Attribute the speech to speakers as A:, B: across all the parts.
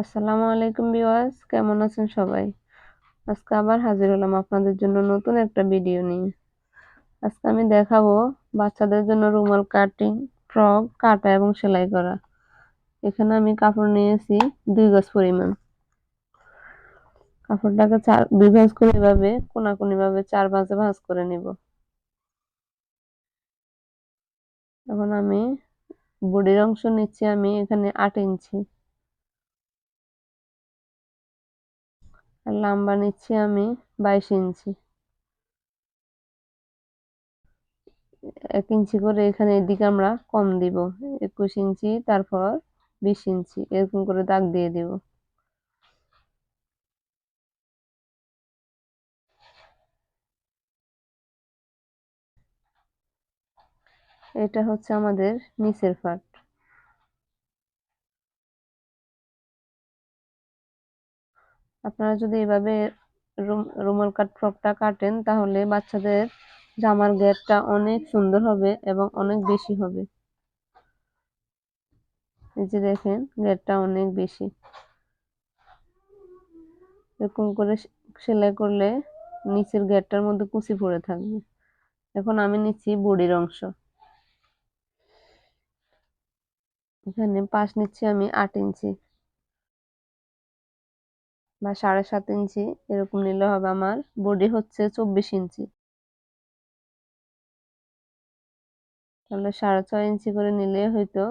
A: আসসালামু আলাইকুম ভিউয়ার্স, কেমন আছেন সবাই? আজকে আবার হাজির হলাম আপনাদের জন্য নতুন একটা ভিডিও নিয়ে। আজকে আমি দেখাবো বাচ্চাদের জন্য রুমাল কাটিং, ফ্রক কাটা এবং সেলাই করা। এখানে আমি কাপড় নিয়েছি দুই গজ পরিমাণ। কাপড়টাকে চার, দুই ভাঁজ করে এভাবে কোনাকুনি ভাবে চার ভাঁজে ভাঁজ করে নিব। এখন আমি বডির অংশ নিচ্ছি আমি এখানে আট ইঞ্চি। আর লম্বা নিচ্ছি আমি বাইশ ইঞ্চি। এক ইঞ্চি করে এখানে এদিকে আমরা কম দিব, একুশ ইঞ্চি, তারপর বিশ ইঞ্চি, এরকম করে দাগ দিয়ে দিব। এটা হচ্ছে আমাদের নিচের পাট আপনারা যদি এভাবে রুমাল কাট, ফ্রকটা কাটেন, তাহলে বাচ্চাদের জামার গেটটা অনেক সুন্দর হবে এবং অনেক বেশি হবে। এই যে দেখেন গেটটা অনেক বেশি। এরকম করে সেলাই করলে নিচের গেটটার মধ্যে কুচি পড়ে থাকবে। এখন আমি নিচ্ছি বডির অংশ। এখানে পাশ নিচ্ছি আমি আট ইঞ্চি। বা সাড়ে সাত ইঞ্চি এরকম নিলে হবে আমার। বডি হচ্ছে চব্বিশ ইঞ্চি। তাহলে সাড়ে ছয় ইঞ্চি করে নিলে হয়তো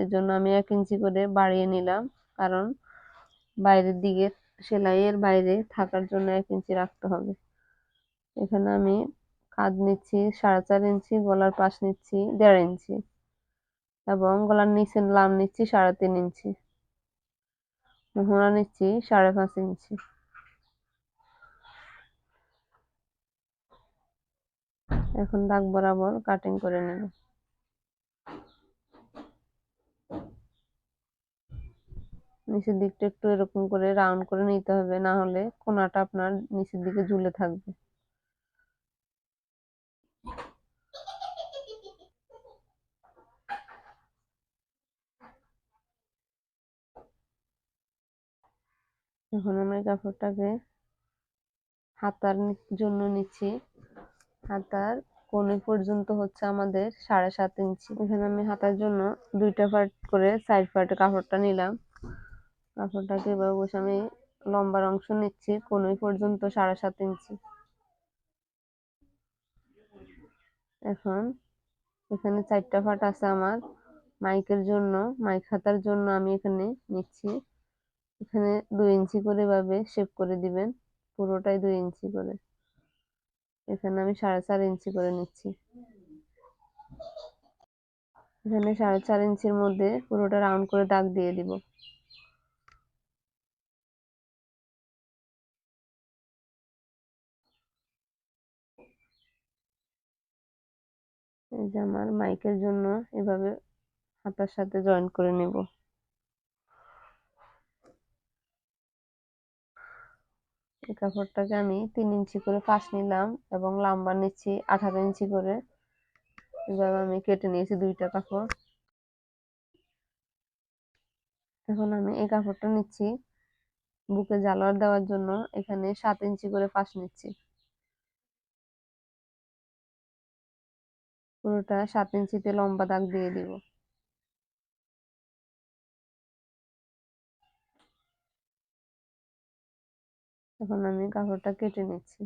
A: এই জন্য আমি এক ইঞ্চি করে বাড়িয়ে নিলাম। কারণ বাইরের দিকে সেলাইয়ের বাইরে থাকার জন্য এক ইঞ্চি রাখতে হবে। এখানে আমি কাঁধ নিচ্ছি, সাড়ে চার ইঞ্চি, গলার পাশ নিচ্ছি দেড় ইঞ্চি এবং গলার নিচের লাম নিচ্ছি সাড়ে তিন ইঞ্চি। মোহরা নিচ্ছি, সাড়ে পাঁচ ইঞ্চি এখন দাগ বরাবর কাটিং করে নেব। নিচের দিকটা একটু এরকম করে রাউন্ড করে নিতে হবে, না হলে কোনাটা আপনার নিচের দিকে ঝুলে থাকবে। এখন আমি কাপড়টাকে হাতার জন্য নিচ্ছি। হাতার কোণে পর্যন্ত হচ্ছে আমাদের সাড়ে সাত ইঞ্চি। এখানে আমি হাতার জন্য দুইটা পার্ট করে সাইড পার্টে কাপড়টা নিলাম। কাপড়টাকে এবার বসে আমি লম্বার অংশ নিচ্ছি, কোণে পর্যন্ত সাড়ে সাত ইঞ্চি। এখন এখানে চারটা পার্ট আছে আমার। মাইকের জন্য, মাইক হাতার জন্য আমি এখানে নিচ্ছি। এখানে দুই ইঞ্চি করে ভাবে শেপ করে দিবেন, পুরোটাই দুই ইঞ্চি করে। এখানে আমি সাড়ে চার ইঞ্চি করে নিচ্ছি। এখানে সাড়ে চার ইঞ্চির মধ্যে পুরোটা রাউন্ড করে দাগ দিয়ে দিব। এই যে আমার মাইকের জন্য এভাবে হাতার সাথে জয়েন করে নেব। এই কাপড়টাকে আমি তিন ইঞ্চি করে পাশ নিলাম এবং লাম্বা নিচ্ছি আঠারো ইঞ্চি করে। এভাবে আমি কেটে নিয়েছি দুইটা কাপড়। এখন আমি এই কাপড়টা নিচ্ছি বুকে জালোয়ার দেওয়ার জন্য। এখানে সাত ইঞ্চি করে পাশ নিচ্ছি। পুরোটা সাত ইঞ্চিতে লম্বা দাগ দিয়ে দিব। এখন আমি কাপড়টা কেটে নিচ্ছি।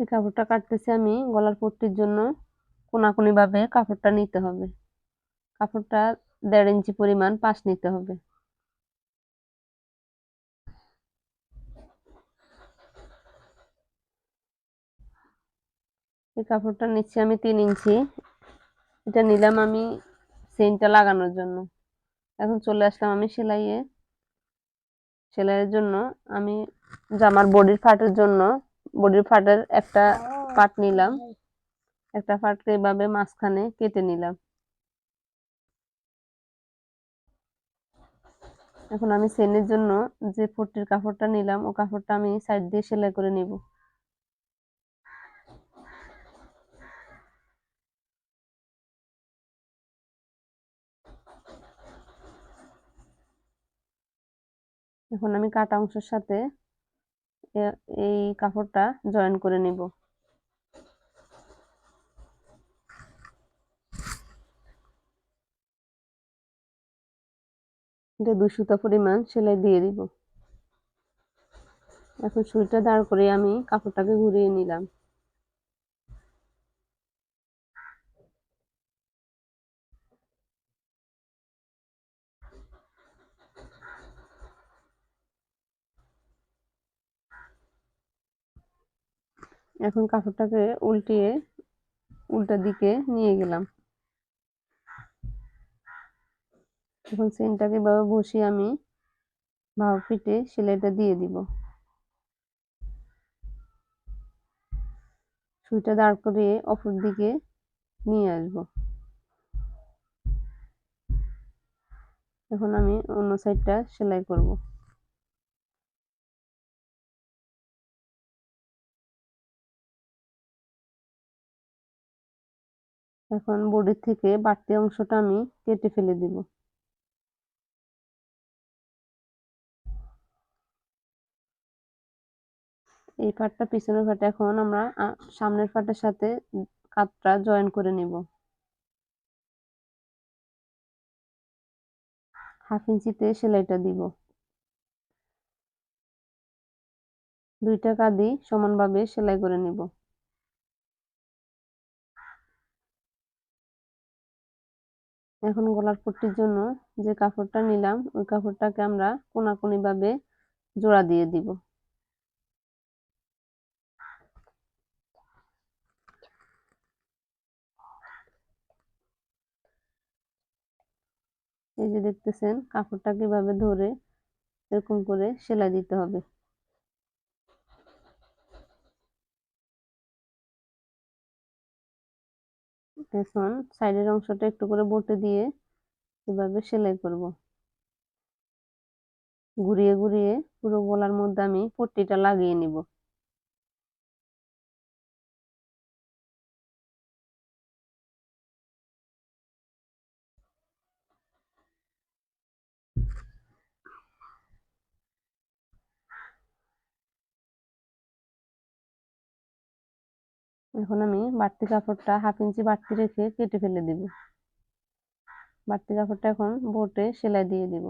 A: এই কাপড়টা কাটতেছি আমি গলার পট্টির জন্য কোনাকুনি ভাবে কাপড়টা নিতে হবে। কাপড়টা দেড় ইঞ্চি পরিমাণ পাশ নিতে হবে। এই কাপড়টা নিচ্ছি আমি তিন ইঞ্চি। এটা নিলাম আমি চেনটা লাগানোর জন্য। এখন চলে আসলাম আমি সেলাইয়ে। সেলাইয়ের জন্য আমি জামার বডির ফাটের জন্য, বডির ফাটের একটা পাট নিলাম। একটা পাটকে এভাবে মাঝখানে কেটে নিলাম। এখন আমি সেনের জন্য যে পট্টির কাপড়টা নিলাম, ও কাপড়টা আমি সাইড দিয়ে সেলাই করে নিব। এখন আমি কাটা অংশের সাথে এই কাপড়টা জয়েন করে নিব। এটা দুই সুতা পরিমাণ সেলাই দিয়ে দিব। এখন সুইটা দাঁড় করে আমি কাপড়টাকে ঘুরিয়ে নিলাম। এখন কাপড়টাকে উল্টিয়ে, উল্টা দিকে নিয়ে গেলাম। এখন চেনটাকে এভাবে বসিয়ে আমি ভাব ফিটে সেলাইটা দিয়ে দিব। সুইটা দাঁড় করিয়ে অপর দিকে নিয়ে আসব। এখন আমি অন্য সাইডটা সেলাই করব। এখন বডির থেকে বাড়তি অংশটা আমি কেটে ফেলে দিব। এই পাটটা, পিছনের পাটটা এখন আমরা সামনের পাটের সাথে কাপটা জয়েন করে নিব। হাফ ইঞ্চিতে সেলাইটা দিব। দুইটা কাঁদি সমানভাবে সেলাই করে নিব। এখন গলার পট্টির জন্য যে কাপড়টা নিলাম, ওই কাপড়টাকে আমরা কোনাকুনি ভাবে জোড়া দিয়ে দিব। এই যে দেখতেছেন কাপড়টা কীভাবে ধরে এরকম করে সেলাই দিতে হবে। এখন সাইডের অংশটা একটু করে বটে দিয়ে এভাবে সেলাই করব। ঘুরিয়ে ঘুরিয়ে পুরো গলার মধ্যে আমি পট্টিটা লাগিয়ে নিব। এখন আমি বাড়তি কাপড়টা হাফ ইঞ্চি বাড়তি রেখে কেটে ফেলে দিব। বাড়তি কাপড়টা এখন বোটে সেলাই দিয়ে দিব।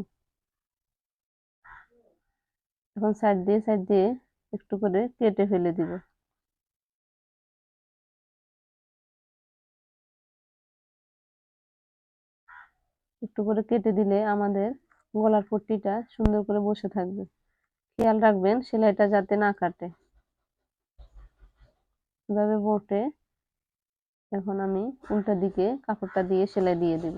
A: এখন সাইড দিয়ে সাইড দিয়ে একটু করে কেটে ফেলে দিব। একটু করে কেটে দিলে আমাদের গলার পট্টিটা সুন্দর করে বসে থাকবে। খেয়াল রাখবেন সেলাইটা যাতে না কাটে। এভাবে বোটে। এখন আমি উল্টা দিকে কাপড়টা দিয়ে সেলাই দিয়ে দিব।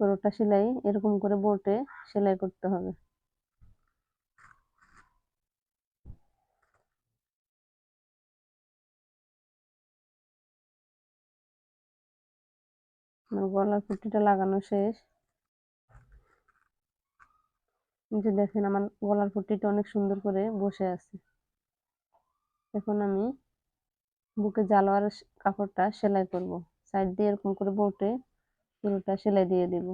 A: পুরোটা সেলাই এরকম করে বোটে, সেলাই করতে হবে। আমার গলার পুটিটা লাগানো শেষ। যে দেখেন আমার গলার পুটিটা অনেক সুন্দর করে বসে আছে। এখন আমি বুকে জালোয়ার কাপড়টা সেলাই করব। সাইড দিয়ে এরকম করে বোটে, পুরোটা সেলাই দিয়ে দেব।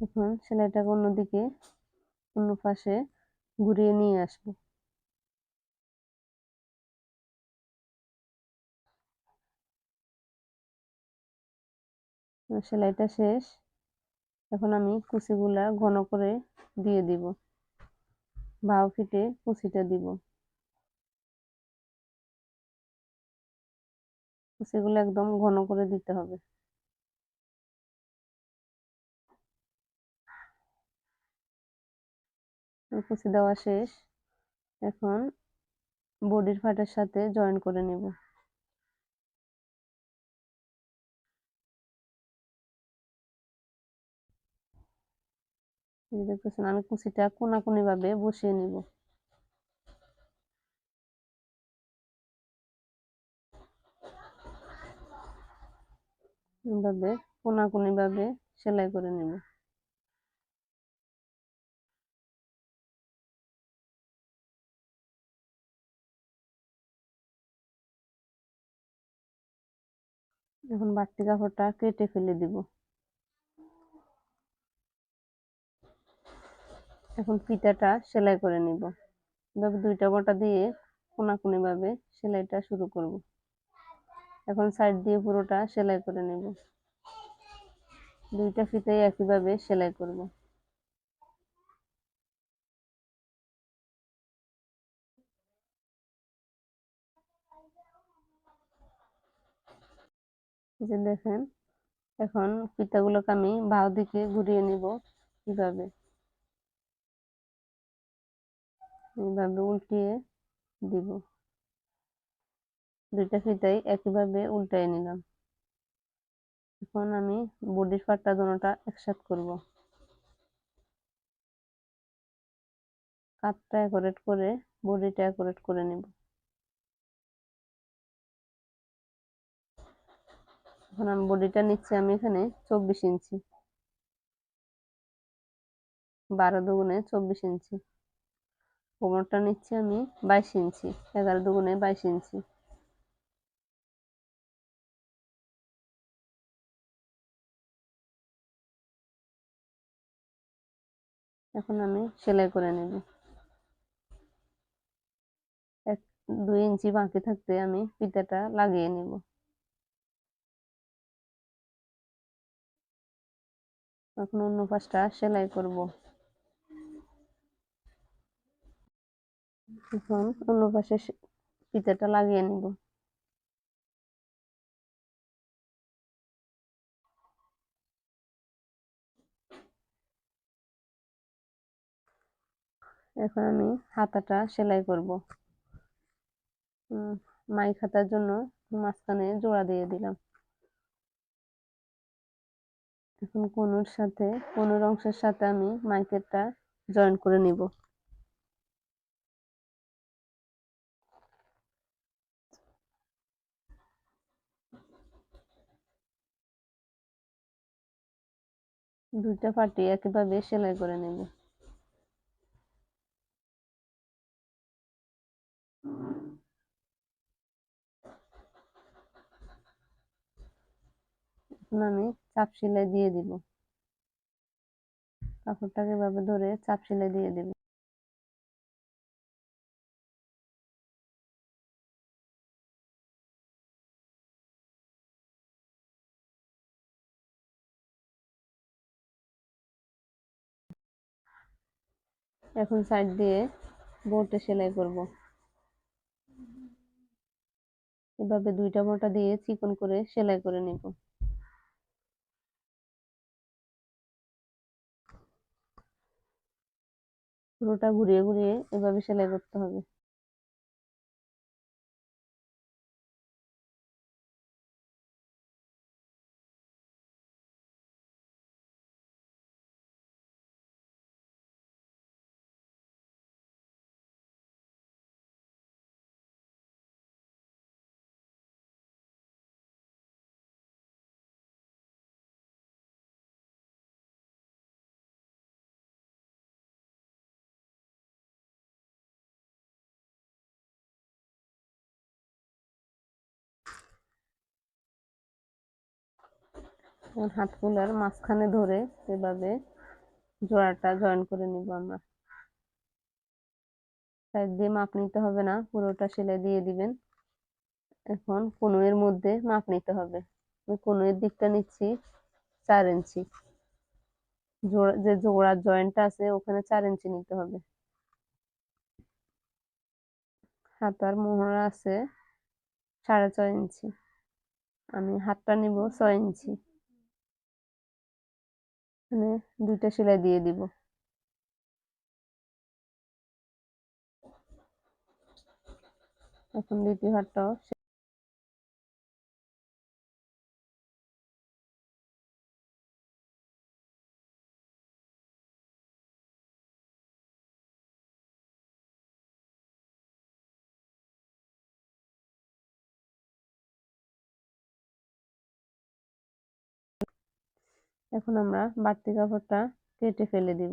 A: এখন সেলাইটাকে অন্যদিকে অন্য পাশে ঘুরিয়ে নিয়ে আসব। সেলাইটা শেষ। এখন আমি কুচিগুলা ঘন করে দিয়ে দিব। বাউ ফিটে কুচিটা দিব। কুচিগুলো একদম ঘন করে দিতে হবে। কুচি দেওয়া শেষ। এখন বডির ফাটের সাথে জয়েন করে নেব। দেখতেছেন, আমি কুচিটা কোনাকুনি ভাবে বসিয়ে নিব। ভাবে কোনাকুনি ভাবে সেলাই করে নেব। এখন বাড়তি কাপড়টা কেটে ফেলে দিব। এখন ফিতাটা সেলাই করে নিব। এভাবে দুইটা বটা দিয়ে কোনাকুনি ভাবে সেলাইটা শুরু করব। এখন সাইড দিয়ে পুরোটা সেলাই করে নেব। দুইটা ফিতাই একইভাবে সেলাই করব। যে দেখেন, এখন ফিতাগুলোকে আমি বাউ দিকে ঘুরিয়ে নিব কীভাবে? এইভাবে উল্টিয়ে দিব। দুইটা ফিতাই একইভাবে উল্টাই নিলাম। এখন আমি বডির পাটটা দোনোটা একসাথে করব। কাতটা অ্যাকোরেট করে, বডিটা অ্যাকোরেট করে নেব। এখন আমি বডিটা নিচ্ছি আমি এখানে চব্বিশ ইঞ্চি। বারো দুগুণে চব্বিশ ইঞ্চি। কোমরটা নিচ্ছি আমি বাইশ ইঞ্চি, এগারো দুগুণে বাইশ ইঞ্চি। এখন আমি সেলাই করে নেব। এক দুই ইঞ্চি বাকি থাকতে আমি ফিতাটা লাগিয়ে নেব। এখন অন্য পাশটা সেলাই করব। এখন অন্য পাশে ফিতাটা লাগিয়ে নিব। এখন আমি হাতাটা সেলাই করব। মাই খাতার জন্য মাঝখানে জোড়া দিয়ে দিলাম। এখন কোনোর সাথে, কোনোর অংশের সাথে আমি মাইকেরটা জয়েন করে নিব। দুইটা পাটি একইভাবে সেলাই করে নেব। আমি চাপ সেলাই দিয়ে দিব। কাপড়টাকে এভাবে ধরে চাপ সেলাই দিয়ে দিব। এখন সাইড দিয়ে বোটে সেলাই করব। এভাবে দুইটা বোটা দিয়ে চিকন করে সেলাই করে নিব। পুরোটা ঘুরিয়ে ঘুরিয়ে এভাবে সেলাই করতে হবে। হাতগুলার মাঝখানে ধরে এভাবে জোড়াটা জয়েন করে নিব আমরা। সাইড দিয়ে মাপ নিতে হবে না, পুরোটা সেলাই দিয়ে দিবেন। এখন কনুয়ের মধ্যে মাপ নিতে হবে। আমি কনুয়ের দিকটা নিচ্ছি চার ইঞ্চি জোড়া, যে জোড়ার জয়েন্টটা আছে ওখানে চার ইঞ্চি নিতে হবে। হাতার মোহরা আছে সাড়ে ছয় ইঞ্চি আমি হাতটা নিব ছয় ইঞ্চি এখানে দুইটা সেলাই দিয়ে দিব। এখন দ্বিতীয় হাতটাও এখন আমরা বাড়তি কাপড়টা কেটে ফেলে দিব।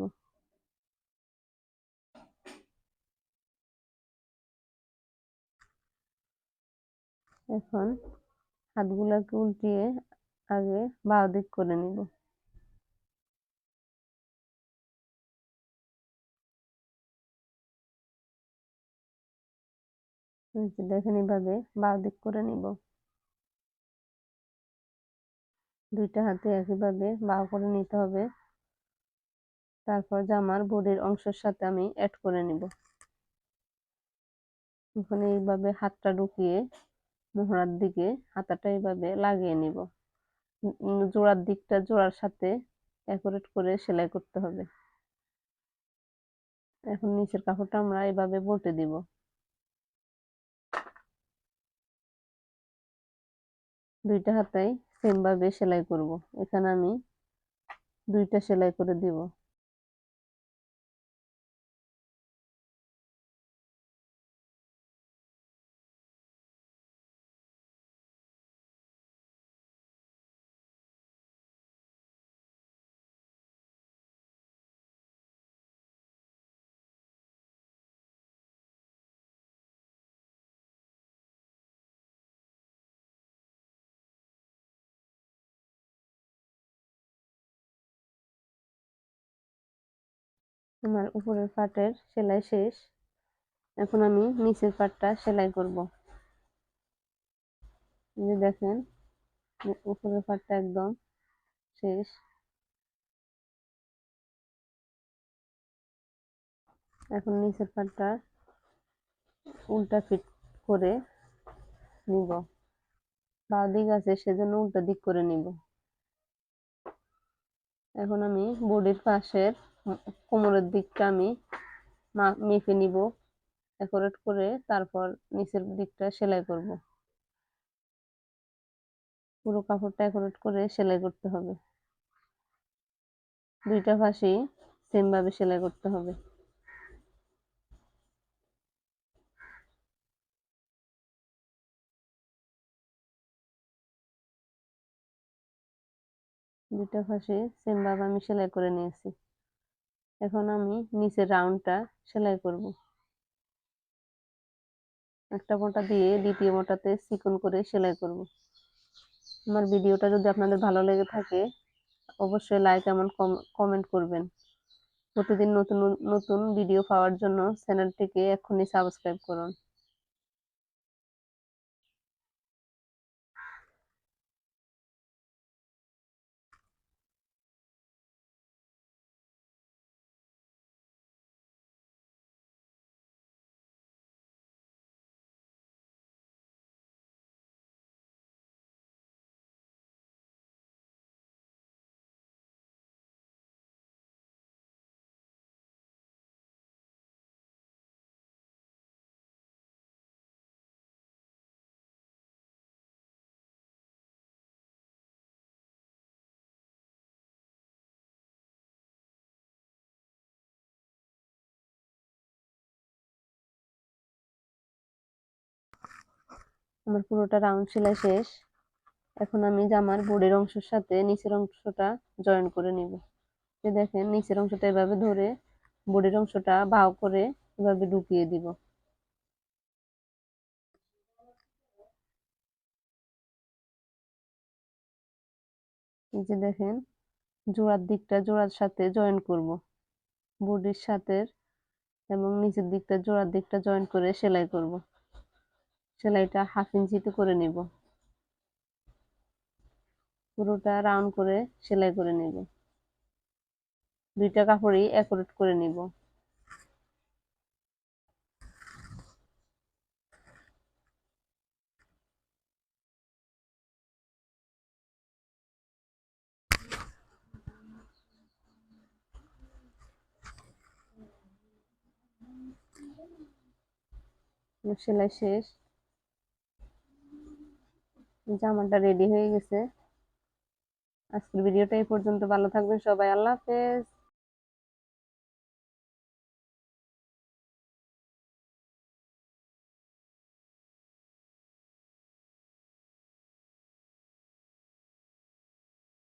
A: এখন হাতগুলাকে উল্টিয়ে আগে বাঁ দিক করে নিব। দেখেন এইভাবে বাঁ দিক করে নিব। দুইটা হাতে একইভাবে বাঁ করে নিতে হবে। তারপর জামার বডির অংশের সাথে আমি অ্যাড করে নিব। ওখানে এইভাবে হাতটা ঢুকিয়ে মোহরার দিকে হাতাটা এইভাবে লাগিয়ে নিব। জোড়ার দিকটা জোড়ার সাথে অ্যাকুরেট করে সেলাই করতে হবে। এখন নিচের কাপড়টা আমরা এভাবে বটে দিব। দুইটা হাতায় সেম ভাবে সেলাই করব। এখানে আমি দুইটা সেলাই করে দিব। আমার উপরের পাটের সেলাই শেষ। এখন আমি নিচের পাটটা সেলাই করব। যে দেখেন, উপরের পাটটা একদম শেষ। এখন নিচের পাটটা উল্টা ফিট করে নিব। বা দিক আছে, সেজন্য উল্টা দিক করে নিব। এখন আমি বডির পাশের কোমরের দিকটা আমি মেপে নিব অ্যাকোরেট করে তারপর নিচের দিকটা সেলাই করব। পুরো কাপড়টা অ্যাকোরেট করে সেলাই করতে হবে। দুইটা পাশেই সেমভাবে সেলাই করতে হবে। দুইটা পাশে সেমভাবে আমি সেলাই করে নিয়েছি। এখন আমি নিচের রাউন্ডটা সেলাই করব। একটা মোটা দিয়ে দ্বিতীয় মোটাতে চিকন করে সেলাই করব। আমার ভিডিওটা যদি আপনাদের ভালো লেগে থাকে, অবশ্যই লাইক এমন কমেন্ট করবেন। প্রতিদিন নতুন নতুন ভিডিও পাওয়ার জন্য চ্যানেলটিকে এখনই সাবস্ক্রাইব করুন। আমার পুরোটা রাউন্ড সেলাই শেষ। এখন আমি জামার বডির অংশের সাথে নিচের অংশটা জয়েন করে নিব। যে দেখেন, নিচের অংশটা এভাবে ধরে বডির অংশটা বাউ করে এভাবে ঢুকিয়ে দিব। যে দেখেন, জোড়ার দিকটা জোড়ার সাথে জয়েন করব। বডির সাথে এবং নিচের দিকটা জোড়ার দিকটা জয়েন করে সেলাই করব। সেলাইটা হাফ ইঞ্চিতে করে নিব। পুরোটা রাউন্ড করে সেলাই করে নিব। দুইটা কাপড়ই অ্যাকুরেট করে নিব। সেলাই শেষ। জামাটা রেডি হয়ে গেছে। আজকের ভিডিওটা এই পর্যন্ত। ভালো থাকবেন সবাই। আল্লাহ হাফেজ।